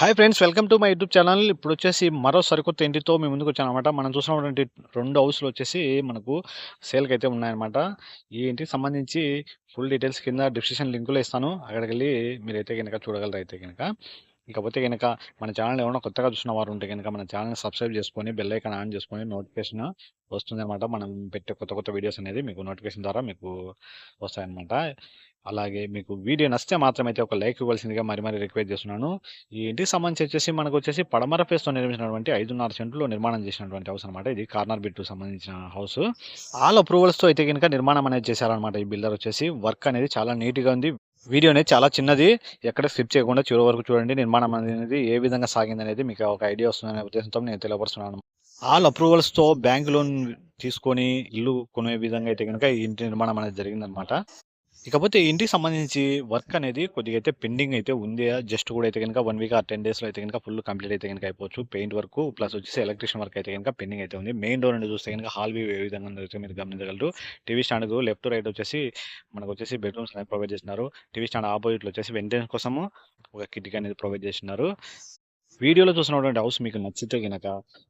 Hi friends welcome to my YouTube channel ఇప్పుడు వచ్చేసి మరో సరికొత్త ఇంటితో మీ ముందుకు వచ్చాను అనమాట మనం చూసినటువంటి రెండు హౌస్లు వచ్చేసి మనకు సేల్కి అయితే ఉన్నాయన్నమాట. ఈ ఇంటికి సంబంధించి ఫుల్ డీటెయిల్స్ కింద డిస్క్రిప్షన్ లింకులో ఇస్తాను. అక్కడికి వెళ్ళి మీరైతే కనుక చూడగలరు అయితే కనుక ఇకపోతే కనుక మన ఛానల్ ఏమైనా కొత్తగా చూసిన వారు ఉంటే కనుక మన ఛానల్ సబ్స్క్రైబ్ చేసుకొని బెల్ ఐకాన్ ఆన్ చేసుకొని నోటిఫికేషన్ వస్తుంది అనమాట మనం పెట్టే కొత్త కొత్త వీడియోస్ అనేది మీకు నోటిఫికేషన్ ద్వారా మీకు వస్తాయన్నమాట. అలాగే మీకు వీడియో నచ్చితే మాత్రమైతే ఒక లైక్ ఇవ్వాల్సిందిగా మరి మరి రిక్వెస్ట్ చేస్తున్నాను. ఈ ఇంటికి సంబంధించి వచ్చేసి మనకు వచ్చేసి పడమర ఫేస్తో నిర్మించినటువంటి ఐదున్నర సెంట్లో నిర్మాణం చేసినటువంటి హౌస్ అనమాట ఇది కార్నర్ బిట్ సంబంధించిన హౌస్. ఆల్ అప్రూవల్స్తో అయితే కనుక నిర్మాణం అనేది చేశారనమాట ఈ బిల్డర్ వచ్చేసి. వర్క్ అనేది చాలా నీట్గా ఉంది. వీడియో అనేది చాలా చిన్నది. ఎక్కడ స్కిప్ చేయకుండా చివరి వరకు చూడండి. నిర్మాణం అనేది ఏ విధంగా సాగింది అనేది మీకు ఒక ఐడియా వస్తుందనే ఉద్దేశంతో నేను తెలియపరుస్తున్నాను. ఆల్ అప్రూవల్స్తో బ్యాంక్ లోన్ తీసుకొని ఇల్లు కొనే విధంగా అయితే కనుక ఇంటి నిర్మాణం అనేది జరిగిందనమాట ఇకపోతే ఇంటికి సంబంధించి వర్క్ అనేది కొద్దిగా అయితే పెండింగ్ అయితే ఉంది. జస్ట్ కూడా అయితే కనుక వన్ వీక్ ఆ టెన్ డేస్లో అయితే కనుక ఫుల్ కంప్లీట్ అయితే కనుక అయిపోవచ్చు. పెయింట్ వర్క్ ప్లస్ వచ్చేసి ఎలక్ట్రిషన్ వర్క్ అయితే కనుక పెండింగ్ అయితే ఉంది. మెయిన్ డోర్ అనేది చూస్తే కనుక హాల్ వ్యూ ఏ విధంగా అయితే మీరు గమనించగలరు. టీవీ స్టాండ్ లెఫ్ట్ రైట్ వచ్చేసి మనకు వచ్చేసి బెడ్రూమ్స్ అనేది ప్రొవైడ్ చేస్తున్నారు. టీవీ స్టాండ్ ఆపోజిట్లో వచ్చేసి వెంటనే కోసము ఒక కిటికీ అనేది ప్రొవైడ్ చేస్తున్నారు. వీడియోలో చూసినటువంటి హౌస్ మీకు నచ్చితే కనుక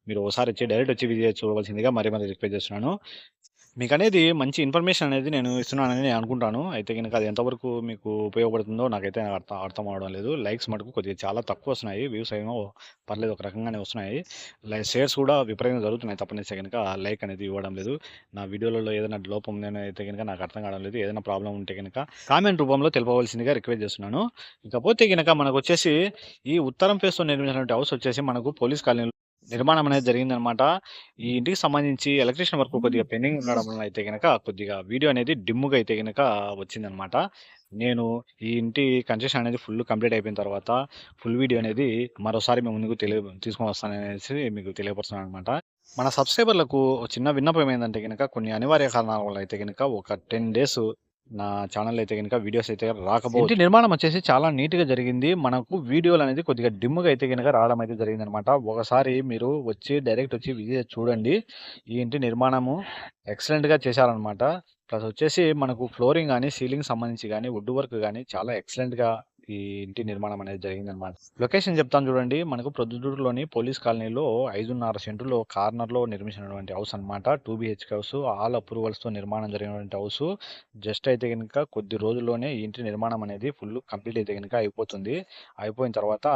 మీరు ఒకసారి వచ్చి డైరెక్ట్ వచ్చి విజిట్ చూడవలసిందిగా మరీ మరీ రిక్వెస్ట్ చేస్తున్నాను. మీకు అనేది మంచి ఇన్ఫర్మేషన్ అనేది నేను ఇస్తున్నానని నేను అనుకుంటాను. అయితే కనుక అది ఎంతవరకు మీకు ఉపయోగపడుతుందో నాకైతే అర్థం అర్థం అవడం లేదు. లైక్స్ మటుకు కొద్దిగా చాలా తక్కువ వస్తున్నాయి. వ్యూస్ ఏమో పర్లేదు ఒక రకంగానే వస్తున్నాయి. లైక్ షేర్స్ కూడా విపరీతంగా జరుగుతున్నాయి తప్పనిసరి కనుక లైక్ అనేది ఇవ్వడం లేదు. నా వీడియోలలో ఏదైనా లోపం నేను అయితే కనుక నాకు అర్థం కావడం లేదు. ఏదైనా ప్రాబ్లం ఉంటే కనుక కామెంట్ రూపంలో తెలుపవలసిందిగా రిక్వెస్ట్ చేస్తున్నాను. ఇకపోతే కనుక మనకు వచ్చేసి ఈ ఉత్తరం ఫేస్తో నిర్మించినటువంటి హౌస్ వచ్చేసి మనకు పోలీస్ కాలనీ నిర్మాణం అనేది జరిగిందనమాట. ఈ ఇంటికి సంబంధించి ఎలక్ట్రిషియన్ వర్క్ కొద్దిగా పెండింగ్ ఉండడం వల్ల అయితే కనుక కొద్దిగా వీడియో అనేది డిమ్ముగా అయితే కనుక వచ్చిందనమాట. నేను ఈ ఇంటి కన్స్ట్రక్షన్ అనేది ఫుల్ కంప్లీట్ అయిపోయిన తర్వాత ఫుల్ వీడియో అనేది మరోసారి మేము ముందుకు తెలియ తీసుకొని వస్తాననేసి మీకు తెలియపరుస్తున్నాను అనమాట మన సబ్స్క్రైబర్లకు చిన్న విన్నపం ఏంటంటే కనుక కొన్ని అనివార్య కారణాల వల్ల అయితే కనుక ఒక టెన్ డేస్ నా ఛానల్ అయితే కనుక వీడియోస్ అయితే రాకపోతే ఇంటి నిర్మాణం వచ్చేసి చాలా నీట్గా జరిగింది. మనకు వీడియోలు అనేది కొద్దిగా డిమ్గా అయితే కనుక రావడం అయితే జరిగింది అనమాట ఒకసారి మీరు వచ్చి డైరెక్ట్ వచ్చి విజిట్ చూడండి. ఈ ఇంటి నిర్మాణము ఎక్సలెంట్గా చేశారనమాట. ప్లస్ వచ్చేసి మనకు ఫ్లోరింగ్ కానీ సీలింగ్ సంబంధించి కానీ వుడ్ వర్క్ కానీ చాలా ఎక్సలెంట్గా ఈ ఇంటి నిర్మాణం అనేది జరిగిందనమాట లొకేషన్ చెప్తాను చూడండి. మనకు ప్రొద్దుటూరులోని పోలీస్ కాలనీలో ఐదున్నర సెంటులో కార్నర్లో నిర్మించినటువంటి హౌస్ అనమాట టూ బిహెచ్కే హౌస్ ఆల్ అప్రూవల్స్తో నిర్మాణం జరిగినటువంటి హౌస్. జస్ట్ అయితే కనుక కొద్ది రోజుల్లోనే ఈ ఇంటి నిర్మాణం అనేది ఫుల్ కంప్లీట్ అయితే కనుక అయిపోతుంది. అయిపోయిన తర్వాత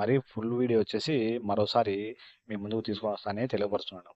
మరి ఫుల్ వీడియో వచ్చేసి మరోసారి మీ ముందుకు తీసుకొని వస్తానని తెలియపరుస్తున్నాను.